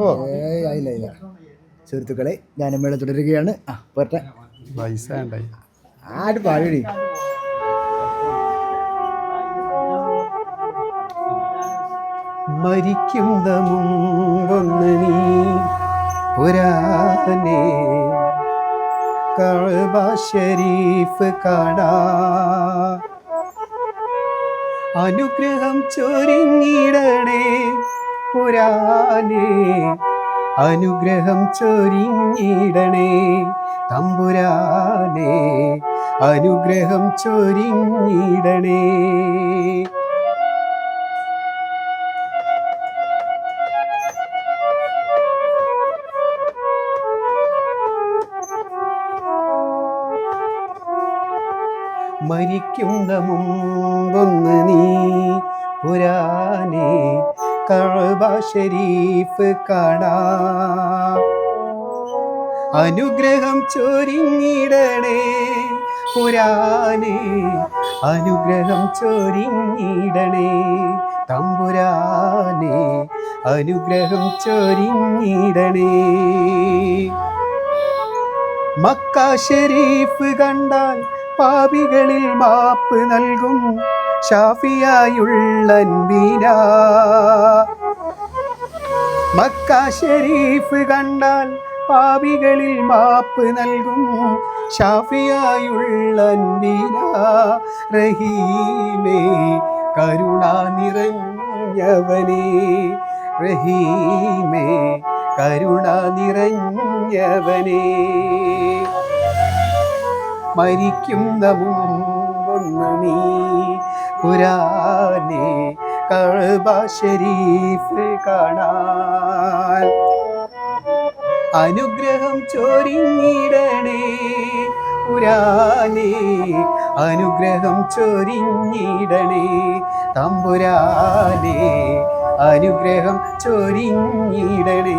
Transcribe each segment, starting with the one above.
ഓ ആയില്ല ഇല്ല സുഹൃത്തുക്കളെ ഗാനമേള തുടരുകയാണ്. ആ പോട്ടെ പൈസ ആട് പാടി മരിക്കുന്ന മുമ്പൊന്ന് നീ പുരാനെ. കഅബ ഷരീഫ് കാണാ അനുഗ്രഹം ചൊരിഞ്ഞിടണേ. പുരാനെ അനുഗ്രഹം ചൊരിഞ്ഞിടണേ. തമ്പുരാനെ അനുഗ്രഹം ചൊരിഞ്ഞിടണേ. മരിക്കുന്ന മുമ്പൊന്ന് നീ പുരാനെ കഅബ ഷരീഫ് കാണാ. അനുഗ്രഹം ചൊരിഞ്ഞിടണേ പുരാനെ അനുഗ്രഹം ചൊരിഞ്ഞിടണേ തമ്പുരാനെ അനുഗ്രഹം ചൊരിഞ്ഞിടണേ. മക്ക ഷെരീഫ് കണ്ടാൽ പാപികളിൽ മാപ്പ് നൽകും. ഷാഫിയായുള്ള അൻബീന മക്ക ഷെരീഫ് കണ്ടാൽ പാപികളിൽ മാപ്പ് നൽകും. ഷാഫിയായുള്ള അൻബീന റഹീമേ കരുണ നിറഞ്ഞവനേ റഹീമേ കരുണ നിറഞ്ഞവനേ. മരിക്കുന്ന മുമ്പൊന്ന് നീ പുരാനെ കഅബ ഷരീഫ് കാണാൻ. അനുഗ്രഹം ചൊരിഞ്ഞിടണേ പുരാനെ അനുഗ്രഹം ചൊരിഞ്ഞിടണേ തമ്പുരാനെ അനുഗ്രഹം ചൊരിഞ്ഞിടണേ.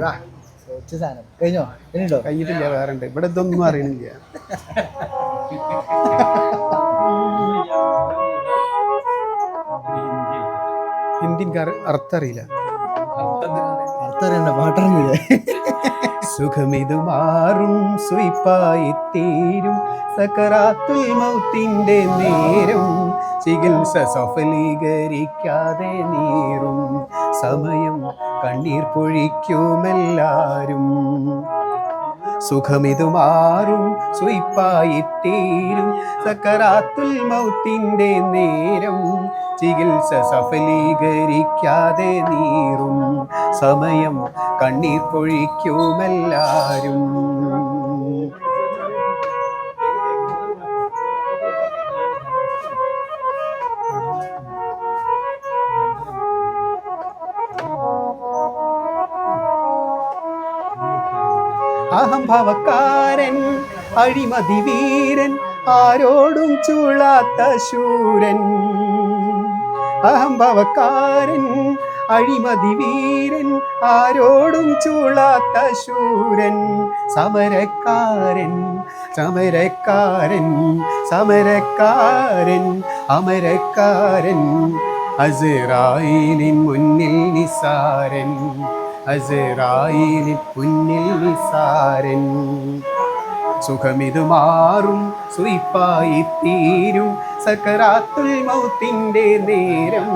വാ. സ്വച്ഛ സാധനം. കഴിഞ്ഞോ? കഴിഞ്ഞിട്ടോ? കഴിഞ്ഞിട്ടില്ല വേറെ ഉണ്ട് ഇവിടെ ഇതൊന്നും അറിയണില്ല. ഹിന്ദിക്ക് അർത്ഥം അറിയില്ല. അർത്ഥം അറിയണ്ട പാട്ടറിയില്ലേ സുഖമിതു മാറും സുയിപ്പായി തീരും. സക്കറാത്തുൽ മൗത്തിന്റെ നേരം ചികിത്സ സഫലീകരിക്കാതെ നീറും. സമയം കണ്ണീർ പൊഴിക്കുമെല്ലാരും. സുഖമിതു മാറും സുയിപ്പായി തീരും സക്കറാത്തുൽ മൗത്തിന്റെ നേരം ചികിത്സ സഫലീകരിക്കാതെ നീറും. സമയം കണ്ണീർ പൊഴിക്കുമെല്ലാരും. അഹംഭവക്കാരൻ അഴിമതി വീരൻ ആരോടും ചൂളാത്ത ശൂരൻ. അഹംഭാവക്കാരൻ അഴിമതി വീരൻ ആരോടും ചൂളാത്ത ശൂരൻ. സമരക്കാരൻ സമരക്കാരൻ സമരക്കാരൻ അമരക്കാരൻ അസറായിലിൻ മുന്നിൽ നിസാരൻ. അസറായിലിൻ പുന്നിൽ നിസാരൻ. സുഖമിതു മാറും സുയിപ്പായി തീരും സക്കറാത്തുൽ മൗത്തിന്റെ നേരം.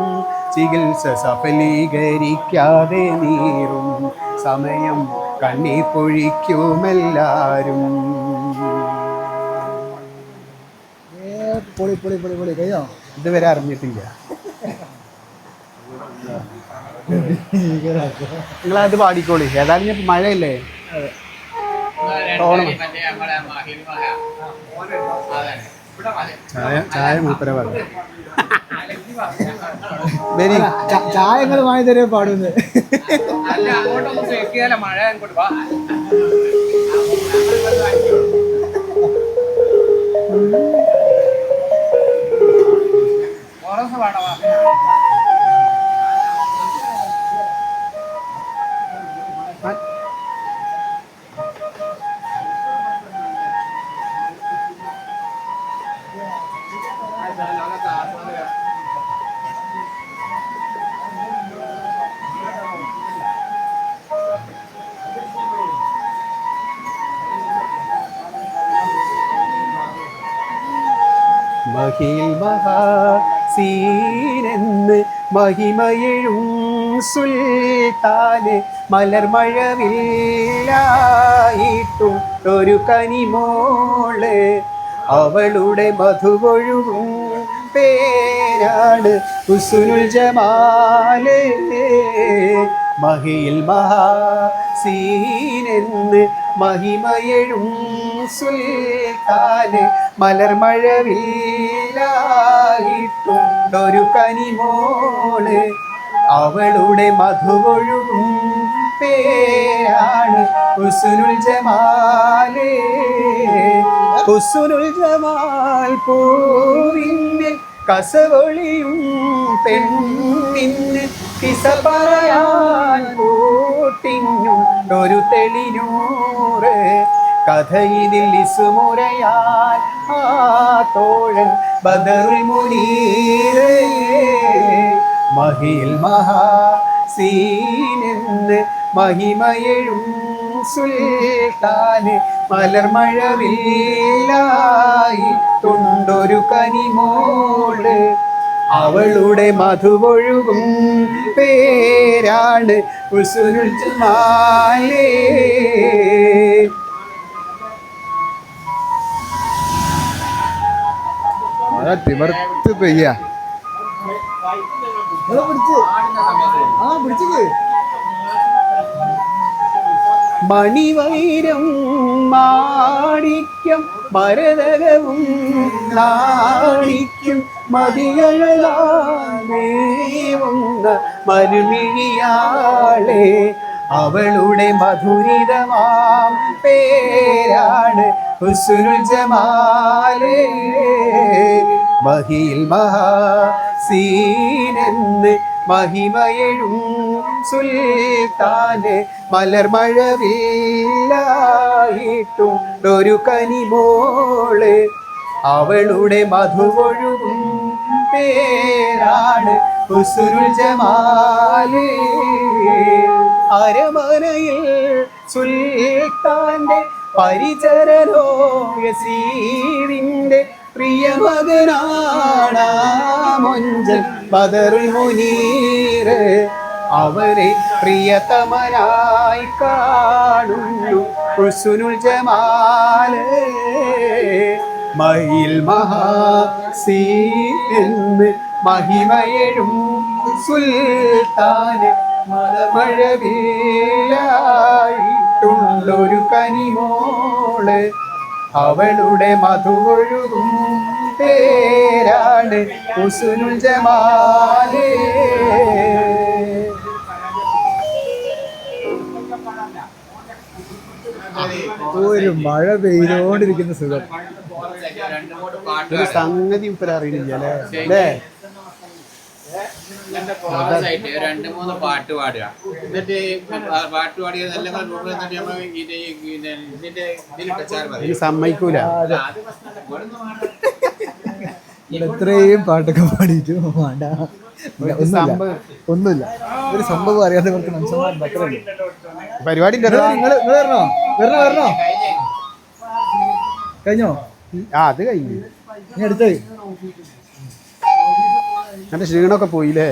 ചികിത്സ സഫലീകരിക്കാതെ നീറും സമയം കണ്ണി പൊഴിക്കുമെല്ലാരും. പൊളി പൊളി പൊളി പൊളി കഴിയോ ഇതുവരെ അറിഞ്ഞിട്ടില്ല. നിങ്ങളത് പാടിക്കോളി. ഏതായാലും ഞാൻ മഴയല്ലേ? ഓണം. ചായ ചായ മൂപ്പര പറഞ്ഞു ചായ നിങ്ങൾ വാങ്ങി തരുമോ പാടുന്നത് വേണോ? മഹിൽ മഹാസീനെന്ന് മഹിമയെഴും സുൽത്താന് മലർമഴവില്ലായിട്ടും ഒരു കനിമോൾ അവളുടെ മധുവൊഴുകും പേരാണ് ഹുസ്നുൽ ജമാൽ. മഹിയിൽ മഹാസീനെന്ന് മഹിമയെഴും സുൽത്താന് മലർമഴവില്ലായിട്ടുണ്ടൊരു കനിമോൾ. അവളുടെ മധുവൊഴുകും പേരാണ് ഹുസ്നുൽ ജമാലേ. ഹുസ്നുൽ ജമാൽ പൂവിന് കസവൊളിയും പെണ്ണിന് കിസ പറയാൻ പോട്ടിഞ്ഞുണ്ടൊരു തെളിനൂറ്. കഥ ഇതിൽ ഇസുമുറയാൻ ആ തോഴൻ ബദറുൽ മഹിൽ മഹാസീനെന്ന് മഹിമയഴും സുൽത്താന് മലർമഴവില്ലായിട്ടുണ്ടൊരു കനിമോൾ. അവളുടെ മധുവൊഴുകും പേരാണ് ജമാലേ. മഴ തിമർത്ത് പെയ്യ. പിടിച്ച്. ആ പിടിച്ചേ മണിവൈരം മാണിക്യം ഭരതകവും നാണിക്കും മതിയഴലാമേവുന്ന മരുമിഴിയാളെ. അവളുടെ മധുരിതമാം പേരാണ് ഹുസ്നുൽ ജമാലേ മഹിൽ മഹാസീനെന്ന് മഹിമയഴും സുൽത്താനെ മലർമഴവില്ലായിട്ടും ഒരു കനിമോൾ. അവളുടെ മധുവൊഴുകും പേരാണ് ഹുസുരുൽ ജമാലേ അരമനയിൽ സുൽത്താന്റെ പരിചരലോയസീറിന്റെ പ്രിയമകനാണ് മൊഞ്ചൽ ബദറുൽ മുനീര് അവരെ പ്രിയതമനായി കാണുന്നു കുസുനുൽ ജമാൽ മയിൽ മഹാസീന്ന് മഹിമയഴും സുൽത്താന് മലമഴവില്ലായിട്ടുള്ളൊരു കനിമോൾ. അവളുടെ മധുവൊഴുകും പേരാണ് ഹുസ്നുൽ ജമാലേ. ഒരു മഴ പെയ്തോണ്ടിരിക്കുന്ന സുഖം. ഒരു സംഗതി ഇപ്പൊ അറിയില്ല അല്ലേ അല്ലേ? എന്റെ ആയിട്ട് രണ്ട് മൂന്ന് പാട്ട് പാടുക. എന്നിട്ട് പാട്ട് പാടിയ എന്നിട്ട് നമ്മൾ ഇതിന്റെ ഇതിൽ പ്രചാരം പറയും സമ്മതിക്കൂല. അത് പ്രശ്നമല്ല. ഇത്രയും പാട്ടൊക്കെ പാടിയിട്ട് വേണ്ട. ഒന്നുമില്ല. ഒരു സംഭവം അറിയാതെ കുറച്ച് മനുഷ്യന്മാർ പരിപാടി വരണോ? വരണോ വരണോ? കഴിഞ്ഞോ? ആ അത് കഴിഞ്ഞു. ഇനി അടുത്തേ എന്റെ ക്ഷീണമൊക്കെ പോയില്ലേ?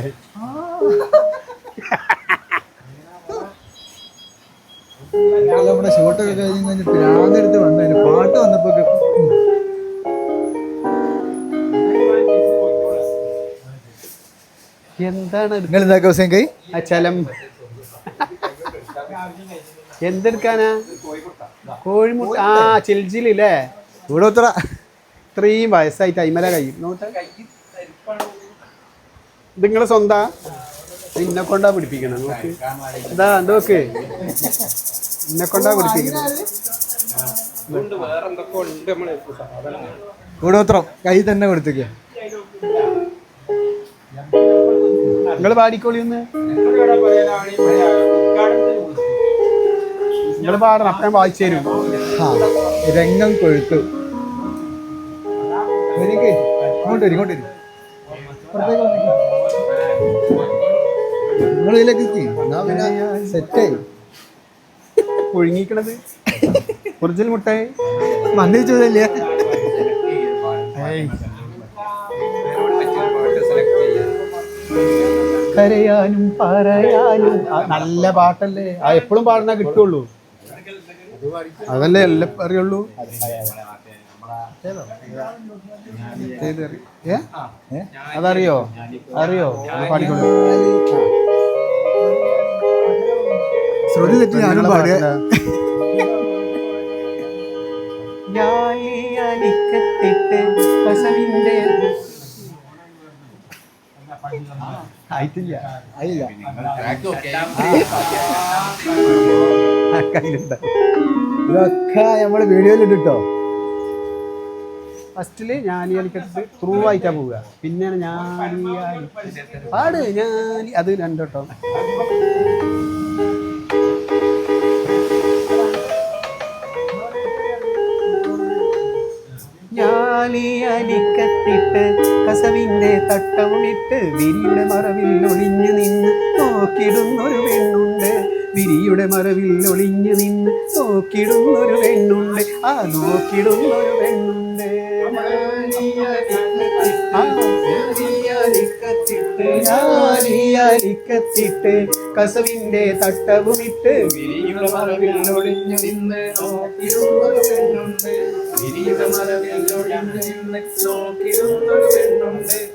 നമ്മുടെ ഷോട്ടൊക്കെ കഴിഞ്ഞ് പ്രാന്തെടുത്ത് വന്നു. പാട്ട് വന്നപ്പോ എന്താണ് എന്തെടുക്കാനാ? കോഴിമുട്ട. ആ ചിൽജിലല്ലേ? ഇവിടെ ഇത്രയും വയസ്സായിട്ട് അയിമല കഴിയും നോട്ടെ നിങ്ങളെ സ്വന്താ? ഇന്നെ കൊണ്ടാ പിടിപ്പിക്കണം നോക്ക്. ഇതാ നോക്ക് ഇന്നെ കൊണ്ടാ പിടിപ്പിക്കണം. കൂടോത്രം കൈ തന്നെ കൊടുത്തേക്ക്. നിങ്ങൾ പാടിക്കോളി ഒന്ന്. നിങ്ങൾ പാടണം അപ്പം വായിച്ചു തരും. രംഗം കൊഴുത്തു. ഇങ്ങോട്ട് വരും ഇങ്ങോട്ട് വരും. നിങ്ങൾ ഒറിജിനൽ മുട്ടായി. മന്തി ചോദ്യല്ലേ കരയാനും പറയാനും. നല്ല പാട്ടല്ലേ? ആ എപ്പോഴും പാടുന്ന കിട്ടുള്ളൂ. അതല്ലേ എല്ലാം അറിയുള്ളൂ. അതറിയോ? അറിയോ? അത് പാടിക്കോളൂ. ശ്രുതി തെറ്റി ഞാനും ആയിട്ടില്ല. ആയില്ല. ഇതൊക്കെ ഇട്ടോ ഫസ്റ്റിൽ ഞാലിയലിക്കത്തിട്ട് ത്രൂ ആയിട്ടാ പോവുക. പിന്നെയാണ് ഞാനിയാലി പാട് ഞാൻ അത് രണ്ടോട്ടോ. ഞാലിയലിക്കത്തിട്ട് കസവിന്റെ തട്ടവുമിട്ട് വിരിയുടെ മറവിൽ ഒളിഞ്ഞു നിന്ന് നോക്കിടുന്നൊരു പെണ്ണുണ്ട്. വിരിയുടെ മറവിൽ ഒളിഞ്ഞു നിന്ന് നോക്കിടുന്നൊരു പെണ്ണുണ്ട്. ആ നോക്കിടുന്നൊരു പെണ്ണുണ്ട്. ഞാലിയലിക്കത്തിട്ട് കസവിന്റെ തട്ടവുമിട്ട് വിരിയുടെ ഒളിഞ്ഞു ഒളിഞ്ഞു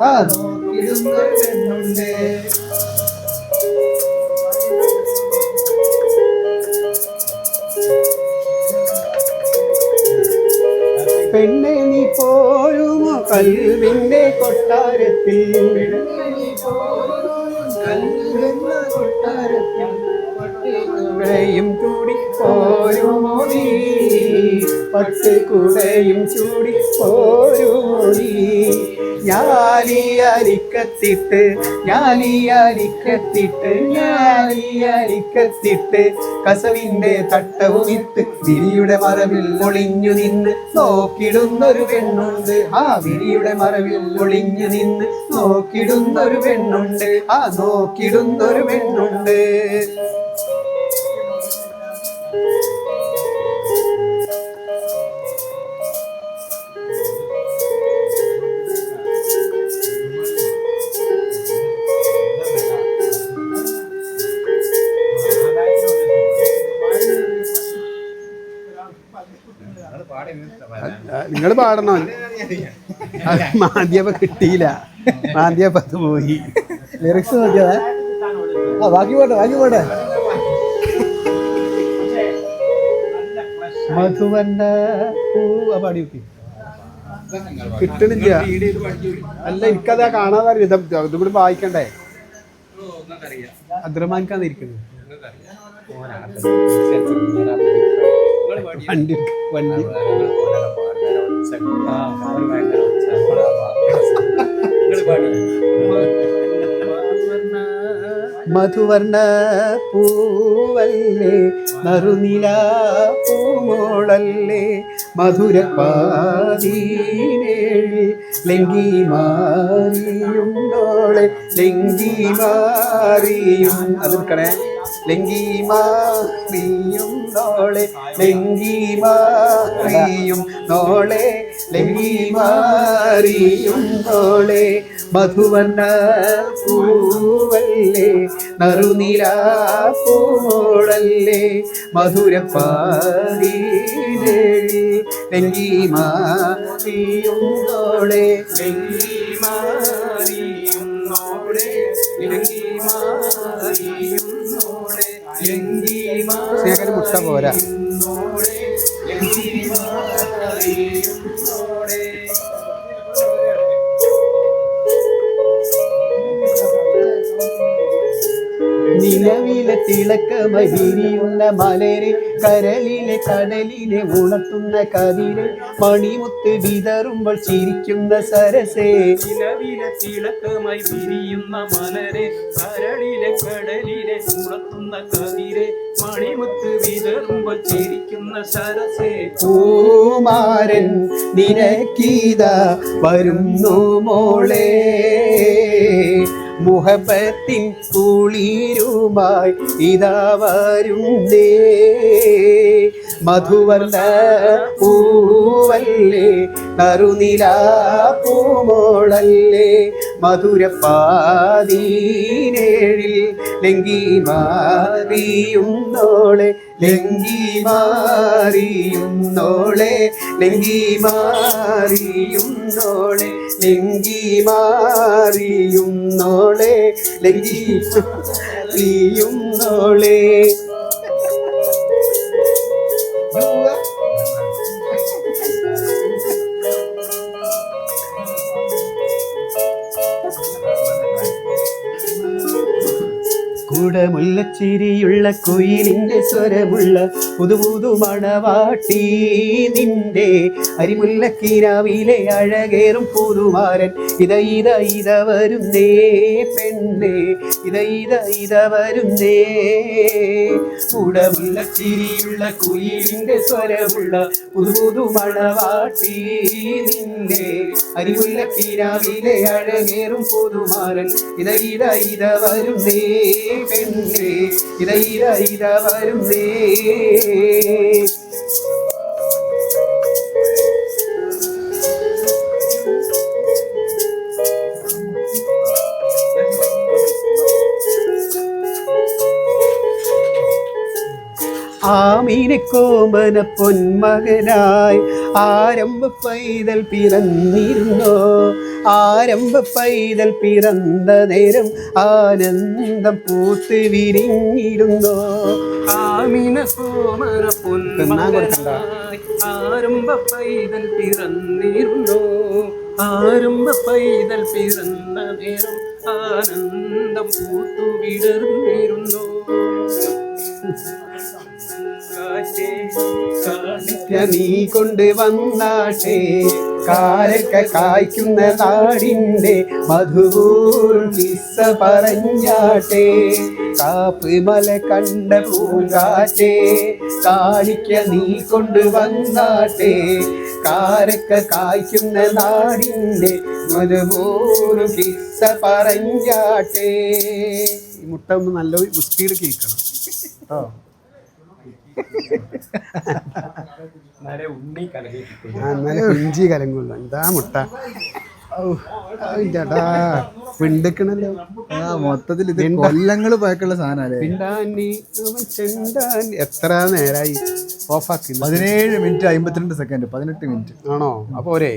ആ പെണ്ണെ നീ പോരുമോ കൽവിന്റെ കൊട്ടാരത്തിൽ. കൊട്ടാരത്തിൽ. കൂടി പോരുമോ നീ? കുടയും ചൂടി അരിക്കത്തിട്ട് ഞാനി അരിക്കത്തിട്ട് ഞാനി അരിക്കത്തിട്ട് കസവിന്റെ തട്ടവുമിത്ത് വിരിയുടെ മറവിൽ ഒളിഞ്ഞു നിന്ന് നോക്കിടുന്നൊരു പെണ്ണുണ്ട്. ആ വിരിയുടെ മറവിൽ ഒളിഞ്ഞു നിന്ന് നോക്കിടുന്നൊരു പെണ്ണുണ്ട്. ആ നോക്കിടുന്നൊരു പെണ്ണുണ്ട്. നിങ്ങൾ പാടണോ? മാധ്യമ കിട്ടിയില്ല. മാധ്യമ അത് പോയി. ലിറിക്സ് നോക്കിയതാ. ആ ബാക്കി പോട്ടെ ബാക്കി പോട്ടെ. മധുവന്ന പൂവ പാടി നോക്കി. കിട്ടണില്ല. അല്ല എനിക്കത് കാണാതെ അറിയാം ഇത് ഇതും കൂടി വായിക്കണ്ടേ? അദ്രമാൻക്കാന്ന് ഇരിക്കുന്നത്. വണ്ടി വണ്ടി. മധുവർണ പൂവല്ലേ നറുനില പൂമോളല്ലേ മധുര ലങ്കി മാറിയുണ്ടോളെ ലിംഗി മാറിയും അത് എടുക്കണേ ലിംഗി മാറിയും നോളെ. ലങ്കി മാറിയും നോളെ ലിംഗി മാറിയും നോളെ മധുവന്ന പൂവല്ലേ? നറുനില പൂമോളല്ലേ? മധുരപ്പാതീനേഴി ലങ്കി മാറിയും നോളെ ലങ്കി നിലവിലെ തിളക്കമായി വിരിയുന്ന മലരെ കരളിലെ കടലിലെ ഉണർത്തുന്ന കതിരെ മണിമുത്ത് വിതറുമ്പോൾ ചിരിക്കുന്ന സരസേ. നിലവിലെ തിളക്കമായി വിരിയുന്ന മലരെ കരളിലെ കടലിലെ ഉണർത്തുന്ന കതിരെ മണിമുത്ത് വിതറുമ്പോൾ ചിരിക്കുന്ന സരസേ. പൂമാരൻ നിനക്കീത വരുന്നു മോളെ. മുഹബത്തിൻ കുളിരുമായി ഇതാ വരുന്നേ. മധുവർണ പൂവല്ലേ നറുനില പൂമോളല്ലേ മധുരപ്പാതീനേഴിൽ ലങ്കി മാറിയുന്നോളെ ലങ്കി മാറിയുന്നോളെ ലങ്കി മാറിയുന്നോളെ ലങ്കി മാറിയുന്നോളെ ലങ്കി മാറിയുന്നോളെ കുടമുല്ലച്ചിരിയുള്ള കുയിലിന്റെ സ്വരമുള്ള പുതുപുതു മണവാട്ടി നിന്റെ അരിമുല്ലക്കിരാവിലെ അഴകേറും പുതുമാരൻ. ഇത ഇത ഇത വരുന്നേ പെണ്ണേ ഇത ഇത ഇത വരുന്നേ. കുടമുല്ലച്ചിരിയുള്ള കുയിലിന്റെ സ്വരമുള്ള പുതുപുതു മണവാട്ടി നിന്റെ അരിമുല്ലക്കിരാവിലെ അഴകേറും പുതുമാരൻ. ഇത ഇത ഇത വരുന്നേ പെണ്ണേ ഇത ഇത ഇത വരുന്നേ. ആമീനെ കോമന പൊന്മകനായി ആരംഭ പൈതൽ പിറന്നിരുന്നോ? ആരംഭ പൈതൽ പിറന്ന നേരം ആനന്ദം പൂത്ത് വിരിഞ്ഞിരുന്നോ. ആമിന സോമര ആരംഭ പൈതൽ പിറന്നിരുന്നോ. ആരംഭ പൈതൽ പിറന്ന നേരം ആനന്ദം പൂത്തു വിടർന്നിരുന്നു. കാറ്റേ, നീ കൊണ്ട് വന്നാട്ടെ കാരക്ക കായ്ക്കുന്ന നാടിന്റെ മധുപൂറും കിസ്സ പറഞ്ഞാട്ടെ. കാപ്പ് മല കണ്ട പൂങ്കാറ്റെ കാണിക്ക നീ കൊണ്ട് വന്നാട്ടെ. കാരക്ക കായ്ക്കുന്ന നാടിന്റെ മധുപൂറും കിസ്സ പറഞ്ഞാട്ടെ. ഈ മുട്ട ഒന്ന് നല്ല വൃത്തിയിൽ കേൾക്കണം കേട്ടോ ആ, എന്നാലേ കുഞ്ചി കലങ്ങുള്ളൂ. എന്താ മുട്ട? ചേട്ടാ പിണ്ടക്കണല്ലോ. ആ മൊത്തത്തിൽ ഇത് കൊല്ലങ്ങൾ അവൻ ചെണ്ടാനി. എത്ര നേരായി? ഓഫാക്കി പതിനേഴ് മിനിറ്റ് അമ്പത്തിരണ്ട് സെക്കൻഡ് പതിനെട്ട് മിനിറ്റ്. ആണോ? അപ്പൊ ഒരേ.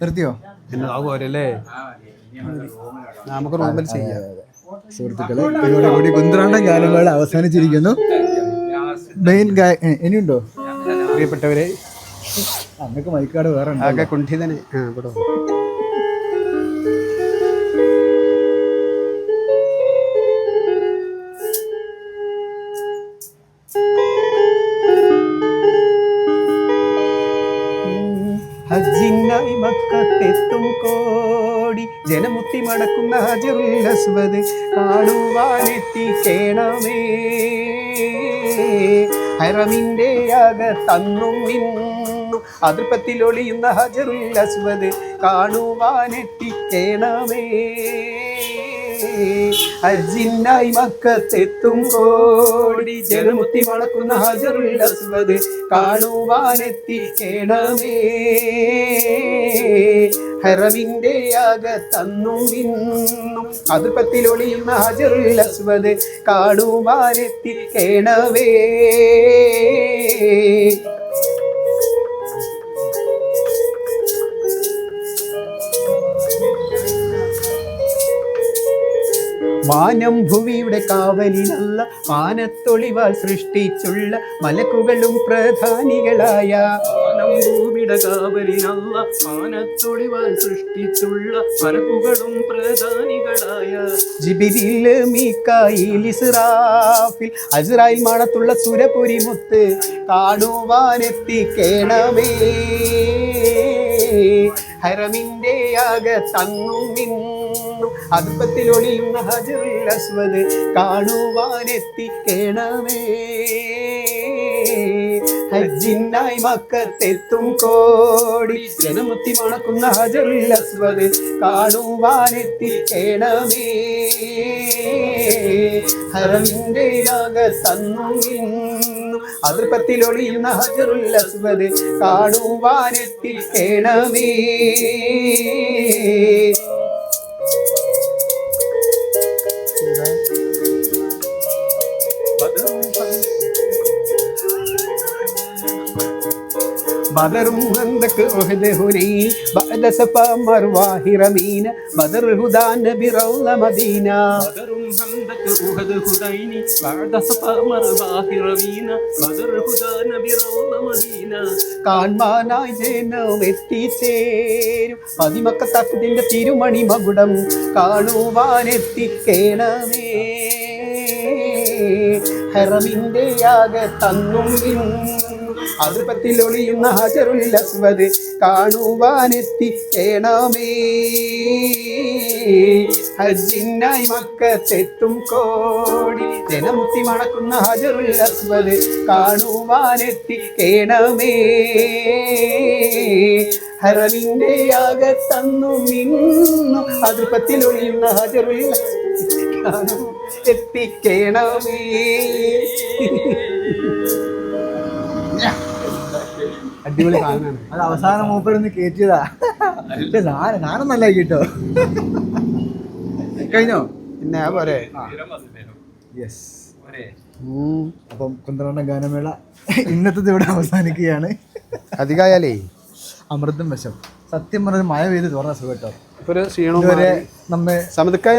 നിർത്തിയോ? എന്നതാ പോരല്ലേ നമുക്ക് റൂമിൽ ചെയ്യാം. സുഹൃത്തുക്കളെ ഇതോടുകൂടി കുന്ത്രാണ്ടം ഗാനമേള അവസാനിച്ചിരിക്കുന്നു. മെയിൻ ഗായ ഏ, ഇനിയുണ്ടോ പ്രിയപ്പെട്ടവരെ അന്നൊക്കെ മൈക്കാട് വേറെ ഉണ്ട് ആകെ കുണ്ഠിതനെ ആ ഇവിടെ വാ. ഹജ്ജിനായി മക്കത്തെത്തും കോടി ജനമുത്തി മടക്കുന്ന ഹജറുൽ അസ്വദ് കാണുവാനെത്തിക്കേണമേ ഹറമിന്റെ അകത്തന്നും നിന്നും. അതിർപ്പത്തിൽ ഒളിയുന്ന ഹജറുൽ അസ്വദ് കാണുവാനെത്തിക്കേണമേ ഹജ്ജിനായി മക്കത്തെത്തും കോടി ജലമുത്തി മണക്കുന്ന ഹജറുൽ അസ്വദ് കാണുവാനെത്തിക്കേണമേ ഹറമിന്റെ അകത്തന്നും ഇന്നും അതിർപ്പത്തിൽ ഒളിയുന്ന ഹജറുൽ അസ്വദ് കാണുവാനെത്തിക്കേണമേ വാനം ഭൂമിയുടെ കാവലിനല്ല മാനത്തൊളിവാൽ സൃഷ്ടിച്ചുള്ള മലക്കുകളും പ്രധാനികളായ മാനം ഭൂമിയുടെ കാവലിനല്ല മാനത്തൊളിവാൽ സൃഷ്ടിച്ചുള്ള മലക്കുകളും പ്രധാനികളായ ജിബിരിൽ മീക്കായിൽ ഇസ്രാഫിൽ അസ്രായിൽ മണത്തുള്ള സുരപുരി മുത്ത് കാണുവാനെത്തിക്കേണമേ. ഹരമിന്റെ അകത്തന്നും ഒളിയുന്ന ഹജറുൽ അസ്വദ് കാണുവാനെത്തിക്കേണമേ ഹജ്ജിനായി മക്കത്തെത്തും കോടി ജനമുത്തി മണക്കുന്ന ഹജറുൽ അസ്വദ് കാണുവാനെത്തിക്കേണമേ ഹറമിന്റെ അകത്തന്നും ഇന്നും അതിർപ്പത്തിലൊളിയുന്ന ഹജറുൽ അസ്വദ് കാണുവാനെത്തിക്കണമേ ബദറും ഹന്തക്ക് ഉഹദ് ഹുനൈൻ ബഅദ സഫ മർവാഹി റമീന ബദർ ഹുദാ നബി റൗള മദീന بدر حمدك أهد هديني بعد صفا مرباه رمينا بدر هدى نبي روض مدينة കാൺമാനായി ജനം എത്തിച്ചേരും അതിമക്കത്തത്തിന്റെ തിരുമണി മകുടം കാണുവാനെത്തിക്കേണമേ ഹെറമിന്റെ യാഗ തന്നും അതിർപ്പത്തിൽ ഒളിയുന്ന ഹജറുൽ അസ്വദ് ഹജിന്നായി ഹജ്ജിനായി മക്കത്തെത്തും കോടി ജനമുത്തി മണക്കുന്ന ഹജറുൽ അസ്വദ് കാണുവാനെത്തിക്കേണമേ ഹറമിന്റെ ആകത്തന്നു നിന്നു അതിർപ്പത്തിൽ ഒളിയുന്ന ഹജറുൽ കാണു എത്തിക്കേണമേ അടിപൊളി സാധനമാണ്. അത് അവസാനം മൂപ്പരൊന്ന് കയറ്റിയതാ പക്ഷെ സാധനം സാധനം നല്ല കേട്ടോ. കഴിഞ്ഞോ? പിന്നെ പോരെ. യെസ് അപ്പം കുന്തറണ്ണ ഗാനമേള ഇന്നത്തെ ഇവിടെ അവസാനിക്കുകയാണ്. അധികമായാലേ അമൃതം വശം. സത്യം പറഞ്ഞ മഴ പെയ്ത് തുറന്ന സുഖം കേട്ടോ ഒരു നമ്മെ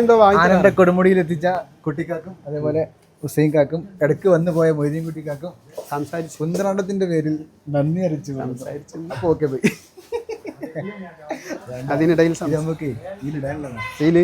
എന്തോ വാങ്ങി ആനന്ദ കൊടുമുടിയിൽ എത്തിച്ച കുട്ടിക്കാക്കും അതേപോലെ ഹുസൈൻ കാക്കും ഇടയ്ക്ക് വന്നു പോയ മൊയ്തീൻ കുട്ടിക്കാക്കും സംസാരിച്ചു. സുന്ദരാണ്ടത്തിന്റെ പേരിൽ നന്ദി അറിയിച്ചു. അപ്പൊ ഓക്കെ പോയി അതിനിടയിൽ നമുക്ക് ഇതിലിടാനുള്ളതാണ്. ഇതിൽ